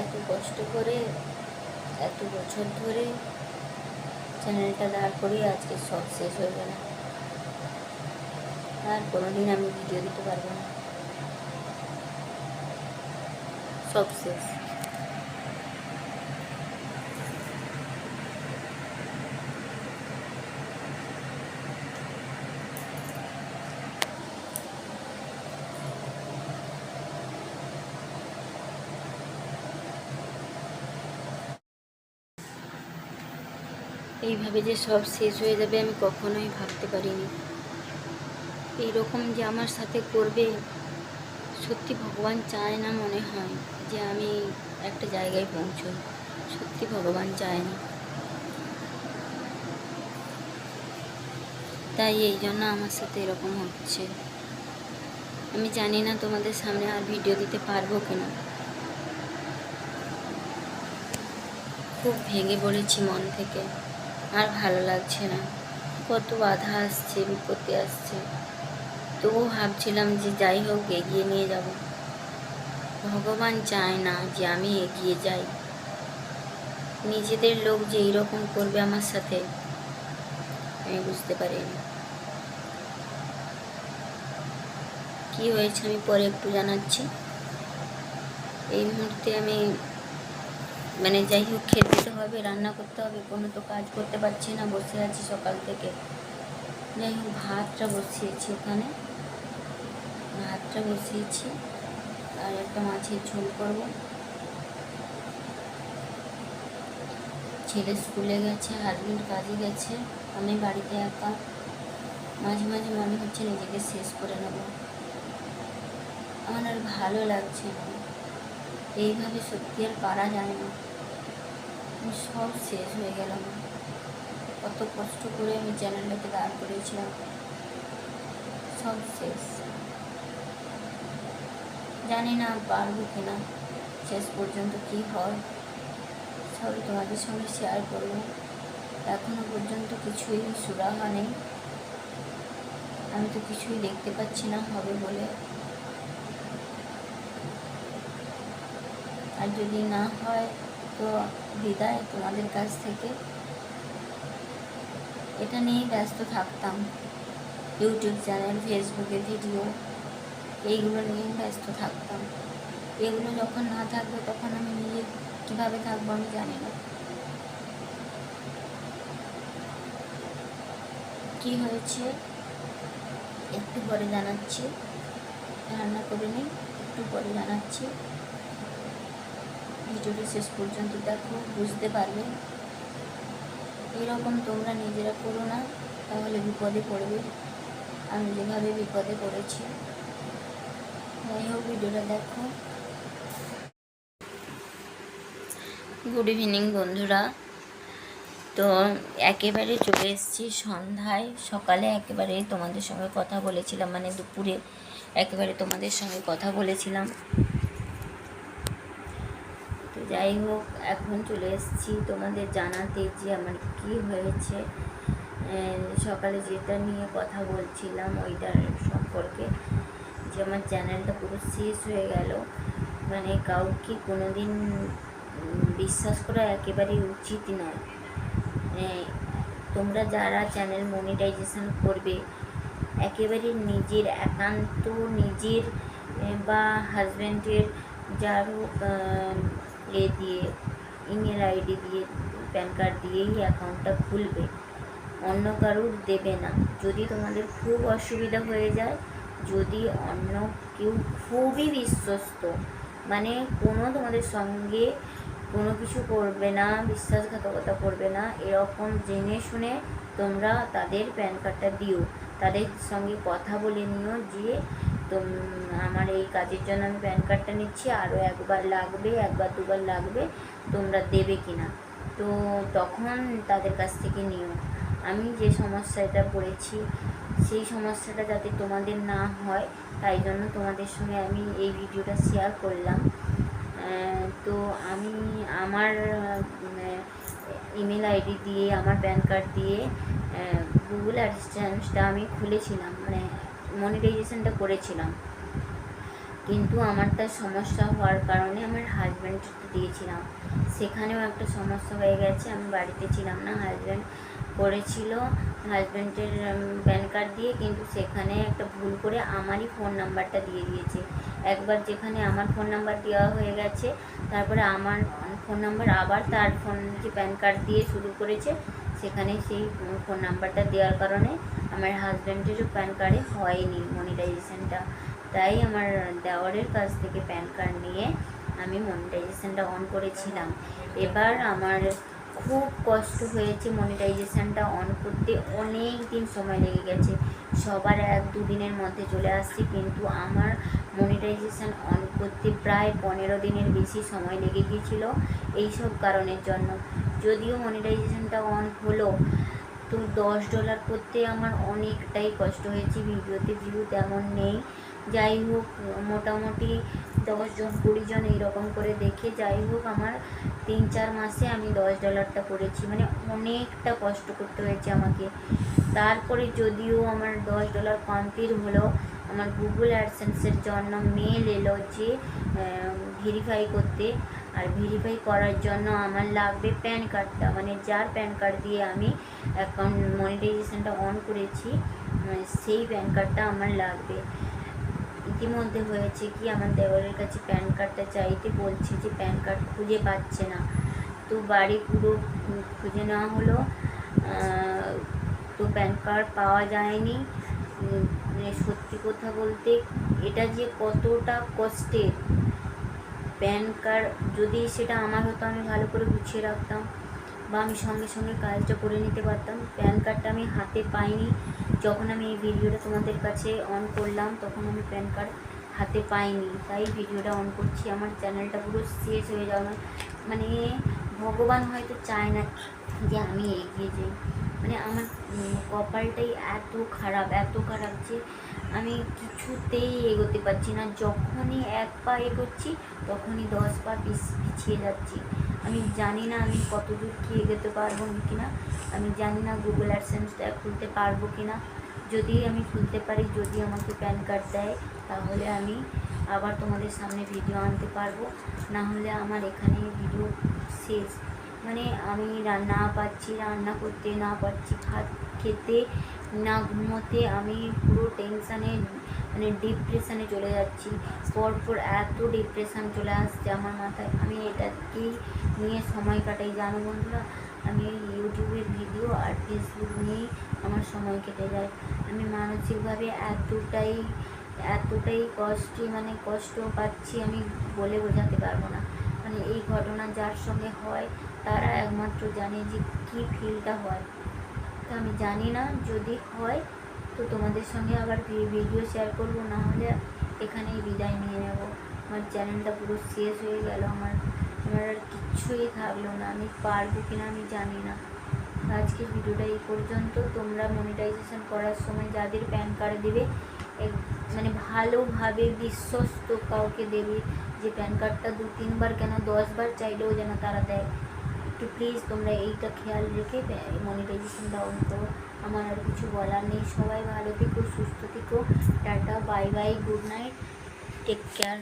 এত কষ্ট করে, এত বছর ধরে চ্যানেলটা দাঁড় করিয়ে আজকে সব শেষ হয়ে গেল। আর কোনোদিন আমি ভিডিও দিতে পারব না। সব শেষ। এইভাবে যে সব শেষ হয়ে যাবে আমি কখনোই ভাবতে পারিনি। এইরকম যে আমার সাথে করবে, সত্যি ভগবান চায় না মনে হয় যে আমি একটা জায়গায় পৌঁছই। সত্যি ভগবান চায় না। তাই এই জন্য আমার সাথে এরকম হচ্ছে। আমি জানি না তোমাদের সামনে আর ভিডিও দিতে পারব কিনা। খুব ভেঙে পড়েছি মন থেকে। আর ভালো লাগছে না। কত বাধা আসছে, বিপত্তি আসছে। তবুও ভাবছিলাম যে যাই হোক, এগিয়ে নিয়ে যাব। ভগবান চায় না যে আমি এগিয়ে যাই। নিজেদের লোক যে এইরকম করবে আমার সাথে, আমি বুঝতে পারিনি। কি হয়েছে আমি পরে একটু জানাচ্ছি। এই মুহূর্তে আমি মানে যাই হোক খেতে হবে রান্না করতে হবে, কোনো তো কাজ করতে পারছি না, বসে আছি সকাল থেকে। যাই হোক, ভাতটা বসিয়েছি ওখানে ভাতটা বসিয়েছি, আর একটা মাছের ঝোল করব। ছেলে স্কুলে গেছে, হাজবেন্ড কাজে গেছে, আমি বাড়িতে একা। মাঝে মাঝে মনে হচ্ছে নিজেকে শেষ করে নেব। আমার আর ভালো লাগছে না। এইভাবে সত্যি আর পারা যায় না। আমি সব শেষ হয়ে গেলাম কত কষ্ট করে আমি চ্যানেলটাকে দাঁড় করেছিলাম সব শেষ। জানি না পারব কিনা, শেষ পর্যন্ত কি হয়। সব তোমাদের সঙ্গে শেয়ার করব এখনও পর্যন্ত কিছুই সুরাহা নেই। আমি তো কিছুই দেখতে পাচ্ছি না, হবে বলে। আর যদি না হয় তো বিদায় তোমাদের কাছ থেকে। এটা নিয়েই ব্যস্ত থাকতাম। ইউটিউব চ্যানেল ফেসবুকে ভিডিও এইগুলো নিয়েই ব্যস্ত থাকতাম। এগুলো যখন না থাকবে তখন আমি নিজে কীভাবে থাকব আমি জানি না। কি হয়েছে? একটু পরে জানাচ্ছি। রান্না করে নিই, একটু পরে জানাচ্ছি। ভিডিওটি শেষ পর্যন্ত দেখো, বুঝতে পারবে। এরকম তোমরা নিজেরা করো না, তাহলে বিপদে পড়বে। আমি যেভাবে বিপদে পড়েছি। যাই হোক, ভিডিওটা দেখো। গুড ইভিনিং বন্ধুরা। তো একেবারে চলে এসেছি সন্ধ্যায়। সকালে একেবারে তোমাদের সঙ্গে কথা বলেছিলাম মানে দুপুরে একেবারে তোমাদের সঙ্গে কথা বলেছিলাম। তো যাই হোক এখন চলে এসেছি তোমাদের জানাতে যে আমার কি হয়েছে। সকালে যেটা নিয়ে কথা বলছিলাম ওইটার সম্পর্কে যে আমার চ্যানেলটা পুরো শেষ হয়ে গেল। মানে কাউকে কোনো দিন বিশ্বাস করা একেবারেই উচিত নয়। তোমরা যারা চ্যানেল মনিটাইজেশন করবে, একেবারে নিজের একান্ত, নিজের বা হাজব্যান্ডের যার হোক এ দিয়ে, ইমেল আইডি দিয়ে, প্যান কার্ড দিয়েই অ্যাকাউন্টটা খুলবে। অন্য কারুর দেবে না। যদি তোমাদের খুব অসুবিধা হয়ে যায়, যদি অন্য কেউ খুবই বিশ্বস্ত মানে কোনো তোমাদের সঙ্গে কোনো কিছু করবে না, বিশ্বাসঘাতকতা করবে না, এরকম জেনে শুনে তোমরা তাদের প্যান কার্ডটা দিও। তাদের সঙ্গে কথা বলে নিও যে তো আমার এই কাজের জন্য আমি প্যান কার্ডটা নিচ্ছি, আরও একবার লাগবে, একবার দুবার লাগবে, তোমরা দেবে কি না তো তখন তাদের কাছ থেকে নিও। আমি যে সমস্যাটা পড়েছি, সেই সমস্যাটা যাতে তোমাদের না হয়, তাই জন্য তোমাদের সঙ্গে আমি এই ভিডিওটা শেয়ার করলাম। তো আমি আমার ইমেল আইডি দিয়ে, আমার প্যান কার্ড দিয়ে গুগল অ্যাডসেন্সটা আমি খুলেছিলাম মানে মনিটাইজেশনটা করেছিলাম। কিন্তু আমারটা সমস্যা হওয়ার কারণে আমার হাজব্যান্ডকে দিয়েছিলাম। সেখানেও একটা সমস্যা হয়ে গেছে, আমি বাড়িতে ছিলাম না। হাজব্যান্ড করেছিল হাজব্যান্ডের প্যান কার্ড দিয়ে, কিন্তু সেখানে একটা ভুল করে আমারই ফোন নাম্বারটা দিয়ে দিয়েছে। একবার যেখানে আমার ফোন নাম্বার দেওয়া হয়ে গেছে, তারপরে আমার ফোন নাম্বার আবার তার ফোন যে প্যান কার্ড দিয়ে শুরু করেছে সেখানে সেই ফোন নাম্বারটা দেওয়ার কারণে আমার হাজব্যান্ডেরও প্যান কার্ডে হয়নি মনিটাইজেশানটা তাই আমার দেওয়ারের কাছ থেকে প্যান কার্ড নিয়ে আমি মনিটাইজেশানটা অন করেছিলাম। এবার আমার খুব কষ্ট হয়েছে মনিটাইজেশানটা অন করতে। অনেক দিন সময় লেগে গেছে। সবার এক দুদিনের মধ্যে চলে আসছে, কিন্তু আমার মনিটাইজেশান অন করতে প্রায় পনেরো দিনের বেশি সময় লেগে গিয়েছিল। এইসব কারণের জন্য। যদিও মনিটাইজেশনটা অন হলো, তো দশ ডলার করতে আমার অনেকটাই কষ্ট হয়েছে, ভিডিওতে ভিউ তেমন নেই। যাই হোক, মোটামুটি দশজন কুড়িজন এইরকম করে দেখে, যাই হোক, আমার তিন চার মাসে আমি দশ ডলারটা করেছি। মানে অনেকটা কষ্ট করতে হয়েছে আমাকে। তারপরে যদিও আমার দশ ডলার কমপ্লিট হলো, আমার গুগল অ্যাডসেন্সের জন্য মেল এলো যে ভেরিফাই করতে। আর ভেরিফাই করার জন্য আমার লাগবে প্যান কার্ডটা মানে যার প্যান কার্ড দিয়ে আমি অ্যাকাউন্ট মনিটাইজেশনটা অন করেছি মানে সেই প্যান কার্ডটা আমার লাগবে। ইতিমধ্যে হয়েছে কি, আমার দেওয়ারের কাছে প্যান কার্ডটা চাইতে বলছে যে প্যান কার্ড খুঁজে পাচ্ছে না। তো বাড়ি পুরো খুঁজে নেওয়া হলো। তো প্যান কার্ড পাওয়া যায়নি। মানে সত্যি কথা বলতে এটা যে কতটা কষ্টের প্যান কার্ড যদি সেটা আমার হতো, আমি ভালো করে গুছিয়ে রাখতাম বা আমি সঙ্গে সঙ্গে কাজটা করে নিতে পারতাম। প্যান কার্ডটা আমি হাতে পাইনি। যখন আমি এই ভিডিওটা তোমাদের কাছে অন করলাম, তখন আমি প্যান কার্ড হাতে পাইনি। তাই ভিডিওটা অন করছি। আমার চ্যানেলটা পুরো শেষ হয়ে যাওয়া মানে ভগবান হয়তো চায় না যে আমি এগিয়ে যাই। মানে আমার কপালটাই এত খারাপ এত খারাপ যে আমি কিছুতেই এগোতে পারছি না। যখনই এক পা এগোচ্ছি, তখনই দশ পা পিছিয়ে যাচ্ছি। আমি জানি না আমি কতদূর কি এগোতে পারব কি না আমি জানি না গুগল অ্যাডসেন্সটা খুলতে পারব কি না যদি আমি খুলতে পারি, যদি আমাকে প্যান কার্ড দেয়, তাহলে আমি আবার তোমাদের সামনে ভিডিও আনতে পারব। না হলে আমার এখানে ভিডিও শেষ। মানে আমি রান্না পাচ্ছি, রান্না করতে না ভাত খেতে না ঘুমোতে আমি পুরো টেনশানে মানে ডিপ্রেশানে চলে যাচ্ছি। পরপর এত ডিপ্রেশান চলে আসছে আমার মাথায়। আমি এটাকেই নিয়ে সময় কাটাই, জানো বন্ধুরা? আমি ইউটিউবের ভিডিও আর ফেসবুক নিয়েই আমার সময় কেটে যায়। আমি মানসিকভাবে এতটাই এতটাই কষ্টে মানে কষ্ট পাচ্ছি আমি বলে বোঝাতে পারব না। মানে এই ঘটনা যার সঙ্গে হয় তারা একমাত্র জানে যে কী ফিলটা হয়। তো আমি জানি না, যদি হয়, তো তোমাদের সঙ্গে আবার ভিডিও শেয়ার করব, না হলে এখানেই বিদায় নিয়ে নেব। আমার চ্যানেলটা পুরো শেষ হয়ে গেল, আমার আমার আর কিচ্ছুই থাকল না, আমি পারব কিনা আমি জানি না। আজকের ভিডিওটা এই পর্যন্ত। তোমরা মনিটাইজেশন করার সময় যাদের প্যান কার্ড দেবে মানে ভালোভাবে বিশ্বস্ত কাউকে দেবে যে প্যান কার্ডটা দু তিনবার কেন দশবার চাইলেও যেন তারা দেয়। একটু প্লিজ তোমরা এইটা খেয়াল রেখে মনিটাইজেশন ডাউন করো। আমার আর কিছু বলার নেই। সবাই ভালো থেকো, সুস্থ থেকো। Tata bye bye good night take care